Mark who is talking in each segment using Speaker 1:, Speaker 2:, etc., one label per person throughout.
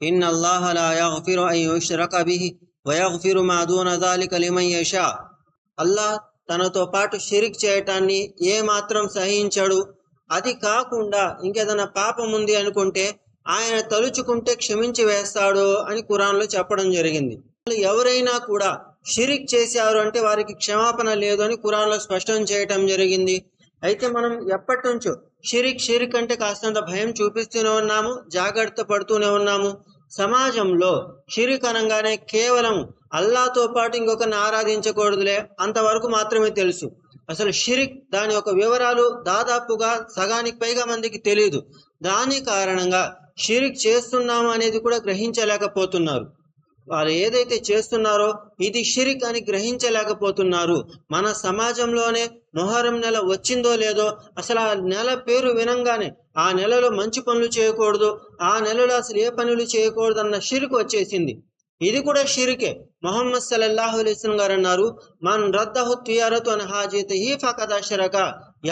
Speaker 1: In الله لا يغفر అన్ يشرك به వయగ్ఫిరు మా దూన జాలిక lemon Allah తనతో పాటు షిరిక్ చేయటాన్ని ఏ మాత్రం సహించడు. అది కాకుండా ఇంకేదైనా పాపం ఉంది అనుకుంటే ఆయన తలుచుకుంటే క్షమించి వేస్తాడు అని కురాన్లో చెప్పడం జరిగింది. ఎవరైనా కూడా షిరిక్ చేశారు అంటే వారికి క్షమాపణ లేదు అని కురాన్లో స్పష్టం చేయటం జరిగింది. అయితే మనం ఎప్పటి నుంచో షిరిక్ షిరిక్ అంటే కాస్తంత భయం చూపిస్తూనే ఉన్నాము జాగ్రత్త పడుతూనే ఉన్నాము. సమాజంలో షిరిక్ కేవలం అల్లాతో పాటు ఇంకొకరిని ఆరాధించకూడదులే అంతవరకు మాత్రమే తెలుసు. అసలు షిరిక్ దాని యొక్క వివరాలు దాదాపుగా సగానికి పైగా మందికి తెలియదు దాని కారణంగా షిరిక్ చేస్తున్నాము అనేది కూడా గ్రహించలేకపోతున్నారు. వాళ్ళు ఏదైతే చేస్తున్నారో ఇది షిరిక్ అని గ్రహించలేకపోతున్నారు. మన సమాజంలోనే మొహరం నెల వచ్చిందో లేదో అసలు ఆ నెల పేరు వినంగానే ఆ నెలలో మంచి పనులు చేయకూడదు ఆ నెలలో అసలు ఏ పనులు చేయకూడదు అన్న షిరుకు వచ్చేసింది. ఇది కూడా షిరికే. మొహమ్మద్ సల్లల్లాహు అలైస్లం గారు అన్నారు మన్ రద్దహు తుయారతు అని హాజీత ఈ ఫకద్ ఎవరినైతే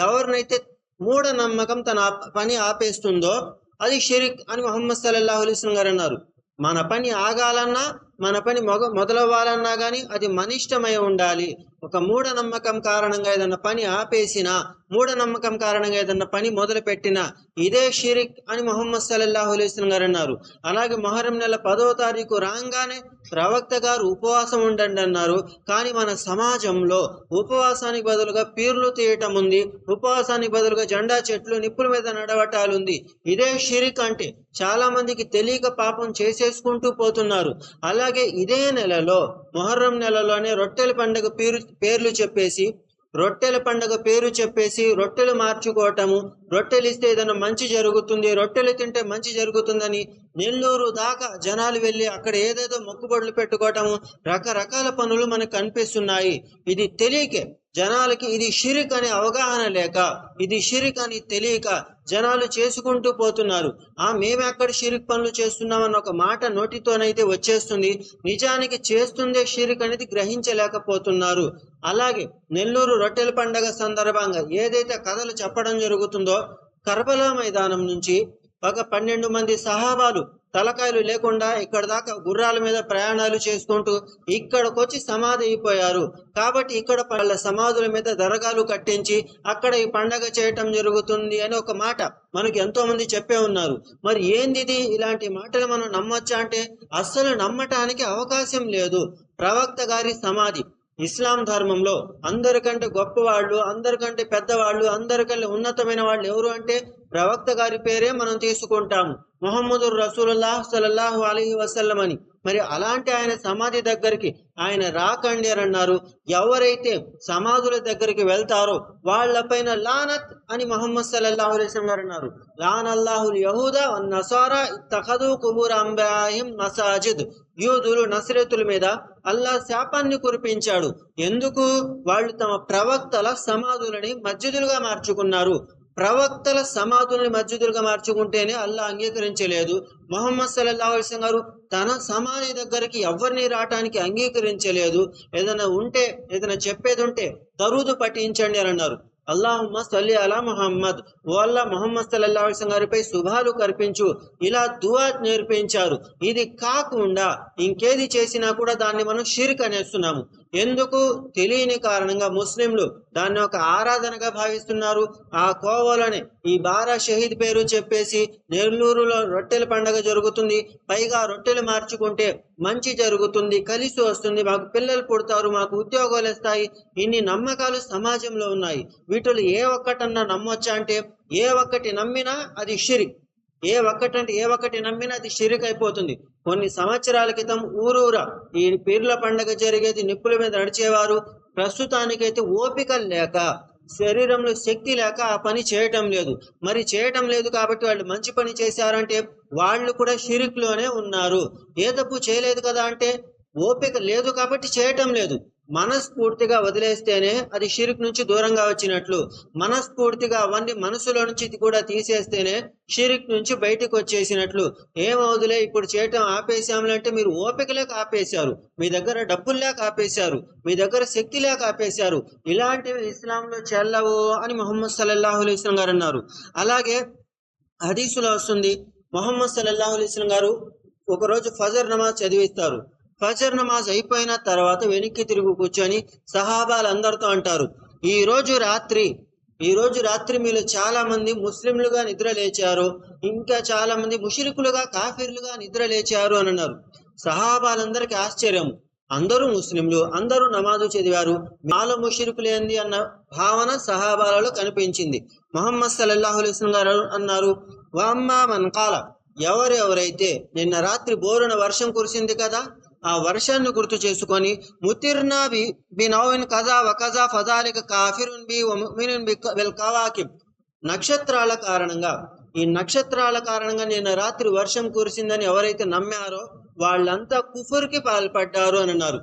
Speaker 1: ఎవరినైతే మూఢనమ్మకం తన పని ఆపేస్తుందో అది షిరిక్ అని మొహమ్మద్ సల్లల్లాహు గారు అన్నారు. మన పని ఆగాలన్నా మన పని మొగ మొదలవ్వాలన్నా కానీ అది మనిష్టమై ఉండాలి. ఒక మూఢనమ్మకం కారణంగా ఏదన్నా పని ఆపేసినా మూఢనమ్మకం కారణంగా ఏదన్నా పని మొదలు పెట్టినా ఇదే షిరిక్ అని మొహమ్మద్ సల్లల్లాహు అలైస్లం గారు అన్నారు. అలాగే మొహరం నెల పదో తారీఖు రాగానే ప్రవక్త గారు ఉపవాసం ఉండండి అన్నారు. కానీ మన సమాజంలో ఉపవాసానికి బదులుగా పీర్లు తీయటం ఉంది ఉపవాసానికి బదులుగా జెండా చెట్లు నిప్పుల మీద నడవటాలు ఉంది. ఇదే షిరిక్ అంటే చాలా మందికి తెలియక పాపం చేసేసుకుంటూ పోతున్నారు. అలాగే ఇదే నెలలో మొహర్రం నెలలోనే రొట్టెల పండుగ పీరు పేర్లు చెప్పేసి రొట్టెల పండుగ పేరు చెప్పేసి రొట్టెలు మార్చుకోవటము రొట్టెలు ఇస్తే ఏదైనా మంచి జరుగుతుంది రొట్టెలు తింటే మంచి జరుగుతుందని నెల్లూరు దాకా జనాలు వెళ్ళి అక్కడ ఏదేదో మొక్కుబడులు పెట్టుకోవటము రకరకాల పనులు మనకు కనిపిస్తున్నాయి. ఇది తెలియకే జనాలకి ఇది షిరిక్ అనే అవగాహన లేక ఇది షిరిక్ అని తెలియక జనాలు చేసుకుంటూ పోతున్నారు. ఆ మేము ఎక్కడ షిరిక్ పనులు చేస్తున్నామన్న ఒక మాట నోటితోనైతే వచ్చేస్తుంది. నిజానికి చేస్తుందే షిరిక్ అనేది గ్రహించలేకపోతున్నారు. అలాగే నెల్లూరు రొట్టెల పండగ సందర్భంగా ఏదైతే కథలు చెప్పడం జరుగుతుందో కర్బలా మైదానం నుంచి ఒక పన్నెండు మంది సహాబాలు తలకాయలు లేకుండా ఇక్కడ దాకా గుర్రాల మీద ప్రయాణాలు చేసుకుంటూ ఇక్కడికి వచ్చి సమాధి అయిపోయారు. కాబట్టి ఇక్కడ వాళ్ళ సమాధుల మీద దరగాలు కట్టించి అక్కడ ఈ పండగ చేయటం జరుగుతుంది అని ఒక మాట మనకి ఎంతో మంది చెప్పే ఉన్నారు. మరి ఏందిది ఇలాంటి మాటలు మనం నమ్మొచ్చా అంటే అస్సలు నమ్మటానికి అవకాశం లేదు. ప్రవక్త గారి సమాధి. ఇస్లాం ధర్మంలో అందరికంటే గొప్పవాళ్ళు అందరికంటే పెద్దవాళ్ళు అందరికంటే ఉన్నతమైన వాళ్ళు ఎవరు అంటే ప్రవక్త గారి పేరే మనం తీసుకుంటాము. మొహమ్మదు రసూలుల్లాహ్ సలల్లాహు అలైహి వసల్లం అని. మరి అలాంటి ఆయన సమాధి దగ్గరికి ఆయన రాకండి అని అన్నారు. ఎవరైతే సమాధుల దగ్గరికి వెళ్తారో వాళ్ళపైన లానత్ అని మొహమ్మద్ సల్లల్లాహు అలీస్లం గారు అన్నారు. లానల్లాహుల్ యహూదా నసారా తఖదు కుబూర్ అంబాహిం మసాజిద్. యూదులు నసరతుల మీద అల్లా శాపాన్ని కురిపించాడు. ఎందుకు? వాళ్ళు తమ ప్రవక్తల సమాధులని మస్జిదులుగా మార్చుకున్నారు. ప్రవక్తల సమాధుల్ని మస్జిదులుగా మార్చుకుంటేనే అల్లా అంగీకరించలేదు. మొహమ్మద్ సల్లల్లాహు అలైహి గారు తన సమాధి దగ్గరికి ఎవరిని రావటానికి అంగీకరించలేదు. ఏదైనా ఉంటే ఏదైనా చెప్పేది ఉంటే దరుదు పఠించండి అని అన్నారు. అల్లాహుమ్మ సల్లి అలా మొహమ్మద్. ఓ అల్లా మొహమ్మద్ సల్లల్లాహు గారిపై శుభాలు కల్పించు ఇలా దువా నేర్పించారు. ఇది కాకుండా ఇంకేది చేసినా కూడా దాన్ని మనం షిర్క్ అనేస్తున్నాము. ఎందుకు తెలియని కారణంగా ముస్లింలు దాన్ని ఒక ఆరాధనగా భావిస్తున్నారు? ఆ కోవలని ఈ బారా షహీద్ పేరు చెప్పేసి నెల్లూరులో రొట్టెల పండగ జరుగుతుంది. పైగా రొట్టెలు మార్చుకుంటే మంచి జరుగుతుంది కలిసి వస్తుంది. మాకు పిల్లలు పుడతారు మాకు ఉద్యోగాలు ఇస్తాయి ఇన్ని నమ్మకాలు సమాజంలో ఉన్నాయి. వీటిలో ఏ ఒక్కటన్నా నమ్మొచ్చా అంటే ఏ ఒక్కటి నమ్మినా అది షిరిక్. ఏ ఒక్కటంటే ఏ ఒక్కటి నమ్మినా అది షిరిక్ అయిపోతుంది కొన్ని సంవత్సరాల క్రితం ఊరూరా ఈ పీర్ల పండగ జరిగేది నిప్పుల మీద నడిచేవారు. ప్రస్తుతానికైతే ఓపిక లేక శరీరంలో శక్తి లేక ఆ పని చేయటం లేదు. మరి చేయటం లేదు కాబట్టి వాళ్ళు మంచి పని చేశారంటే వాళ్ళు కూడా షిరిక్లోనే ఉన్నారు. ఏ తప్పు చేయలేదు కదా అంటే ఓపిక లేదు కాబట్టి చేయటం లేదు. మనస్ఫూర్తిగా వదిలేస్తేనే అది షిరిక్ నుంచి దూరంగా వచ్చినట్లు. మనస్ఫూర్తిగా అవన్నీ మనసులో నుంచి ఇది కూడా తీసేస్తేనే షిరిక్ నుంచి బయటకు వచ్చేసినట్లు. ఏమవుదులే ఇప్పుడు చేయటం ఆపేశాములంటే మీరు ఓపిక లేక ఆపేశారు. మీ దగ్గర డబ్బులు లేక ఆపేశారు. మీ దగ్గర శక్తి లేక ఆపేశారు. ఇలాంటివి ఇస్లాంలో చెల్లవు అని మొహమ్మద్ సల్లల్లాహు అలైహి గారు అన్నారు. అలాగే హదీసులో వస్తుంది మొహమ్మద్ సల్లల్లాహు అలైహి గారు ఒకరోజు ఫజర్ నమాజ్ చదివిస్తారు. ఫజర్ నమాజ్ అయిపోయిన తర్వాత వెనక్కి తిరిగి కూర్చొని సహాబాలందరితో అంటారు. ఈ రోజు రాత్రి ఈ రోజు రాత్రి మీరు చాలా మంది ముస్లింలుగా నిద్ర లేచారు ఇంకా చాలా మంది ముషిరికులుగా కాఫీర్లుగా నిద్ర లేచారు అని అన్నారు. సహాబాలందరికీ ఆశ్చర్యం. అందరూ ముస్లింలు అందరూ నమాజు చదివారు. మాలో ముషిరికులేంది అన్న భావన సహాబాలలో కనిపించింది. మొహమ్మద్ సల్లల్లాహు అలైహి గారు అన్నారు వామ్మా మన్ కాల ఎవరెవరైతే నిన్న రాత్రి బోరున వర్షం కురిసింది కదా ఆ వర్షాన్ని గుర్తు చేసుకొని ముతిర్నా బి బి కజా వకజా ఫజాలిక కాఫిరున్ బి వ బి వెల్ కవాకిబ్. నక్షత్రాల కారణంగా ఈ నక్షత్రాల కారణంగా నిన్న రాత్రి వర్షం కురిసిందని ఎవరైతే నమ్మారో వాళ్ళంతా కుఫుర్కి పాల్పడ్డారు అని అన్నారు.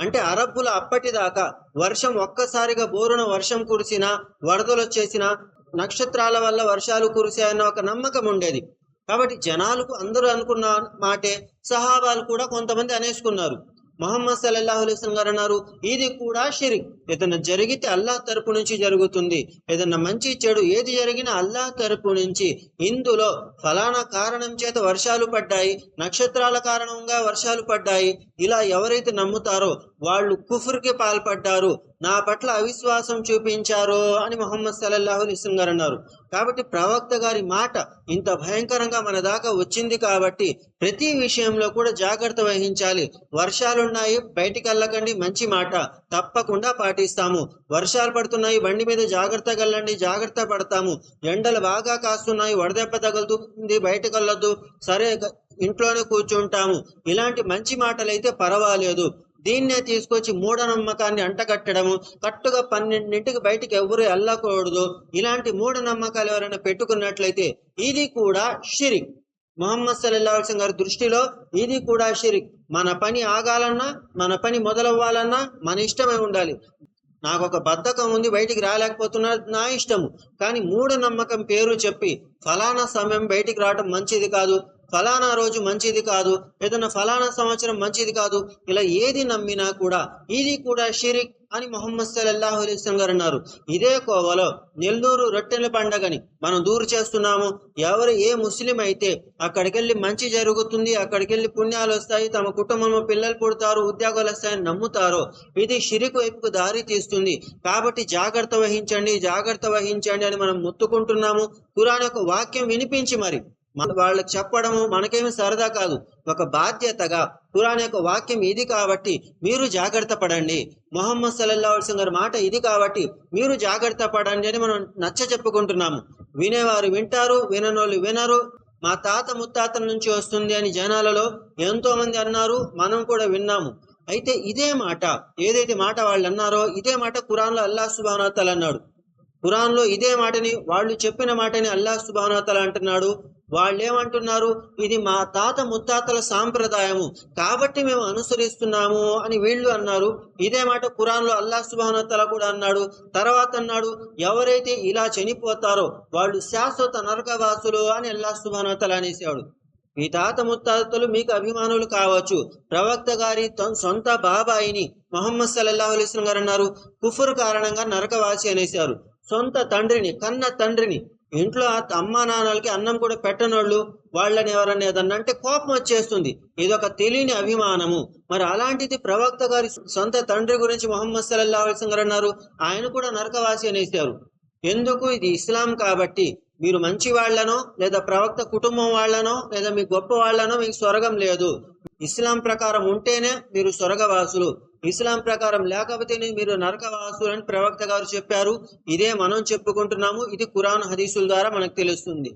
Speaker 1: అంటే అరబ్బుల అప్పటిదాకా వర్షం ఒక్కసారిగా బోరున వర్షం కురిసినా వరదలు వచ్చేసినా నక్షత్రాల వల్ల వర్షాలు కురిసాయన్న ఒక నమ్మకం ఉండేది. కాబట్టి జనాలకు అందరూ అనుకున్న మాటే సహాబాలు కూడా కొంతమంది అనేసుకున్నారు. మహమ్మద్ సల్లల్లాహు అలైస్లం గారు అన్నారు ఇది కూడా షిరిక్. ఏదైనా జరిగితే అల్లాహ్ తరపు నుంచి జరుగుతుంది. ఏదైనా మంచి చెడు ఏది జరిగినా అల్లాహ్ తరపు నుంచి. ఇందులో ఫలానా కారణం చేత వర్షాలు పడ్డాయి నక్షత్రాల కారణంగా వర్షాలు పడ్డాయి. ఇలా ఎవరైతే నమ్ముతారో వాళ్ళు కుఫుర్కి పాల్పడ్డారు. నా పట్ల అవిశ్వాసం చూపించారు అని మొహమ్మద్ సల్లల్లాహు అలైహి గారు అన్నారు. కాబట్టి ప్రవక్త గారి మాట ఇంత భయంకరంగా మన దాకా వచ్చింది కాబట్టి ప్రతి విషయంలో కూడా జాగ్రత్త వహించాలి. వర్షాలున్నాయి బయటికి వెళ్ళకండి మంచి మాట. తప్పకుండా పాటిస్తాము. వర్షాలు పడుతున్నాయి బండి మీద జాగ్రత్తగా వెళ్ళండి జాగ్రత్త పడతాము. ఎండలు బాగా కాస్తున్నాయి వడదెబ్బ తగులుతుంది బయటకు వెళ్ళొద్దు. సరే ఇంట్లోనే కూర్చుంటాము. ఇలాంటి మంచి మాటలైతే పర్వాలేదు. దీన్నే తీసుకొచ్చి మూఢనమ్మకాన్ని అంటగట్టడము కట్టుగా పన్నెండింటికి బయటికి ఎవరు వెళ్ళకూడదు ఇలాంటి మూఢనమ్మకాలు ఎవరైనా పెట్టుకున్నట్లయితే ఇది కూడా షిరిక్. మొహమ్మద్ సల్లల్లాహు గారి దృష్టిలో ఇది కూడా షిరిక్. మన పని ఆగాలన్నా మన పని మొదలవ్వాలన్నా మన ఇష్టమే ఉండాలి. నాకు ఒక బద్ధకం ఉంది బయటికి రాలేకపోతున్నా నా ఇష్టము. కానీ మూఢనమ్మకం పేరు చెప్పి ఫలానా సమయం బయటికి రావడం మంచిది కాదు. ఫలానా రోజు మంచిది కాదు ఏదైనా ఫలానా సంవత్సరం మంచిది కాదు ఇలా ఏది నమ్మినా కూడా ఇది కూడా షిరిక్ అని మొహమ్మద్ సల్లాహు అలీస్లం గారు అన్నారు. ఇదే కోవలో నెల్లూరు రొట్టెల పండగని మనం దూరు చేస్తున్నాము. ఎవరు ఏ ముస్లిం అయితే అక్కడికి వెళ్ళి మంచి జరుగుతుంది అక్కడికి వెళ్ళి పుణ్యాలు వస్తాయి తమ కుటుంబంలో పిల్లలు పుడతారు ఉద్యోగాలు వస్తాయని నమ్ముతారో ఇది షిరిక్ వైపుకు దారి తీస్తుంది. కాబట్టి జాగ్రత్త వహించండి జాగ్రత్త వహించండి అని మనం ముత్తుకుంటున్నాము. కురాన్ యొక్క వాక్యం వినిపించి మరి. మన వాళ్ళకి చెప్పడము మనకేమి సరదా కాదు. ఒక బాధ్యతగా ఖురాన్ యొక్క వాక్యం ఇది కాబట్టి మీరు జాగ్రత్త పడండి. మొహమ్మద్ సల్లల్లాహు గారి మాట ఇది కాబట్టి మీరు జాగ్రత్త పడండి అని మనం నచ్చ చెప్పుకుంటున్నాము. వినేవారు వింటారు విననోళ్ళు వినరు. మా తాత ముత్తాతల నుంచి వస్తుంది అని జనాలలో ఎంతో మంది అన్నారు. మనం కూడా విన్నాము. అయితే ఇదే మాట ఏదైతే మాట వాళ్ళు అన్నారో ఇదే మాట ఖురాన్లో అల్లాహ్ సుబానతల్ అన్నాడు. ఖురాన్లో ఇదే మాటని వాళ్ళు చెప్పిన మాటని అల్లా సుబానతల్ అంటున్నాడు. వాళ్ళేమంటున్నారు? ఇది మా తాత ముత్తాతల సాంప్రదాయము. కాబట్టి మేము అనుసరిస్తున్నాము అని వీళ్ళు అన్నారు. ఇదే మాట ఖురాన్లో అల్లాహ్ సుబానతల కూడా అన్నాడు. తర్వాత అన్నాడు ఎవరైతే ఇలా చనిపోతారో వాళ్ళు శాశ్వత నరకవాసులు అని అల్లాహ్ సుబానతల అనేసాడు. మీ తాత ముత్తాతలు మీకు అభిమానులు కావచ్చు. ప్రవక్త గారి సొంత బాబాయిని మొహమ్మద్ సల్లాహు అలీస్లం గారు అన్నారు. కుఫర్ కారణంగా నరకవాసి అనేశారు. సొంత తండ్రిని కన్న తండ్రిని ఇంట్లో అమ్మ నాన్నలకి అన్నం కూడా పెట్టనోళ్ళు వాళ్ళని ఎవరన్నా ఏదన్నా అంటే కోపం వచ్చేస్తుంది. ఇదొక తెలియని అభిమానము. మరి అలాంటిది ప్రవక్త గారి సొంత తండ్రి గురించి మొహమ్మద్ సల్లా గారు అన్నారు. ఆయన కూడా నరకవాసి అనేసారు ఎందుకు? ఇది ఇస్లాం కాబట్టి మీరు మంచి వాళ్ళనో లేదా ప్రవక్త కుటుంబం వాళ్ళనో లేదా మీ గొప్ప వాళ్ళనో మీకు స్వర్గం లేదు. ఇస్లాం ప్రకారం ఉంటేనే మీరు స్వర్గవాసులు. ఇస్లాం ప్రకారం లేకపోతే మీరు నరకవాసులని ప్రవక్త గారు చెప్పారు. ఇదే మనం చెప్పుకుంటున్నాము. ఇది కురాన్ హదీసుల ద్వారా మనకు తెలుస్తుంది.